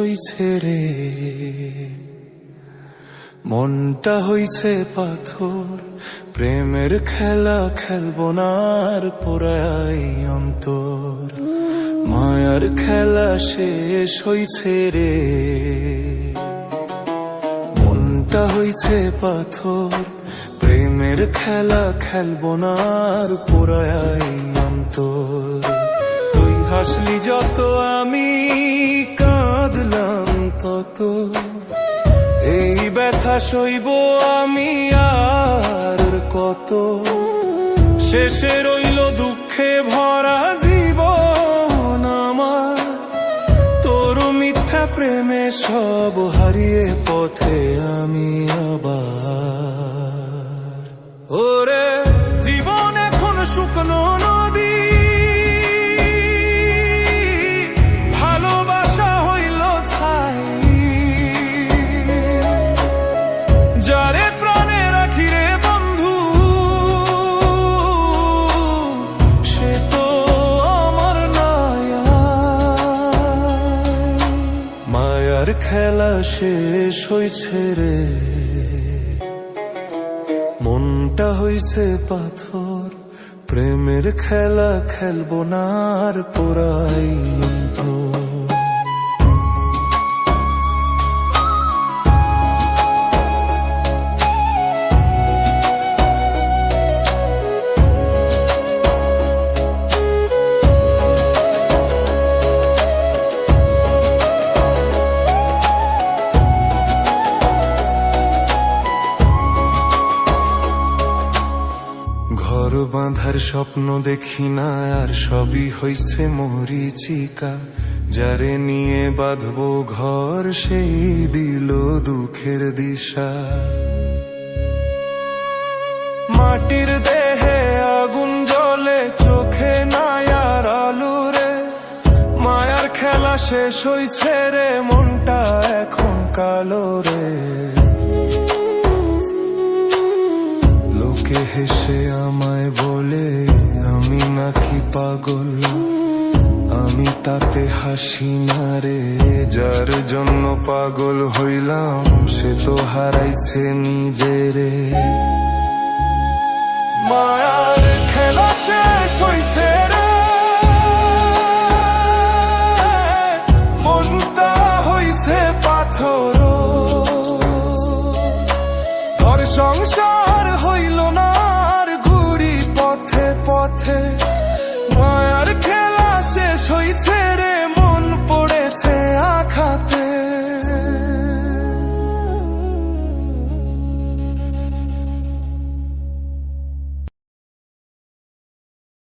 হইছে রে। মনটা হইছে পাথর, প্রেমের খেলা খেলব না আর পোড়াই অন্তর। মায়ার খেলা শেষ হইছে রে। মনটা হইছে পাথর, প্রেমের খেলা খেলব না আর পোড়াই হাসলি যত আমি কাঁদলাম তত। এই ব্যথা সইব আমি আর কত। শেষে রইল দুঃখে ভরা জীবন আমার। তোর মিথ্যা প্রেমে সব হারিয়ে পথে আমি আবার। ওরে মায়ার খেলা শেষ হইছে রে। মনটা হইছে পাথর প্রেমের খেলা খেলব না আর পোড়াই। বাঁধার স্বপ্ন দেখি না, আর সবই হইছে মরিচিকা। যারে নিয়ে বাঁধবো ঘর, সেই দিল দুঃখের দিশা। মাটির দেহে আগুন জলে চোখে নাই আর আলু রে। মায়ার খেলা শেষ হইছে রে, মনটা এখন কালো রে। লোকে হেসে আমায় বলে, আমি নাকি পাগল? আমি তাতে হাসি না রে। যার জন্য পাগল হইলাম, সে তো হারাইছে নিজেরে মায়ার খেলা শেষ হইছে মনটা হইছে পাথর সংসার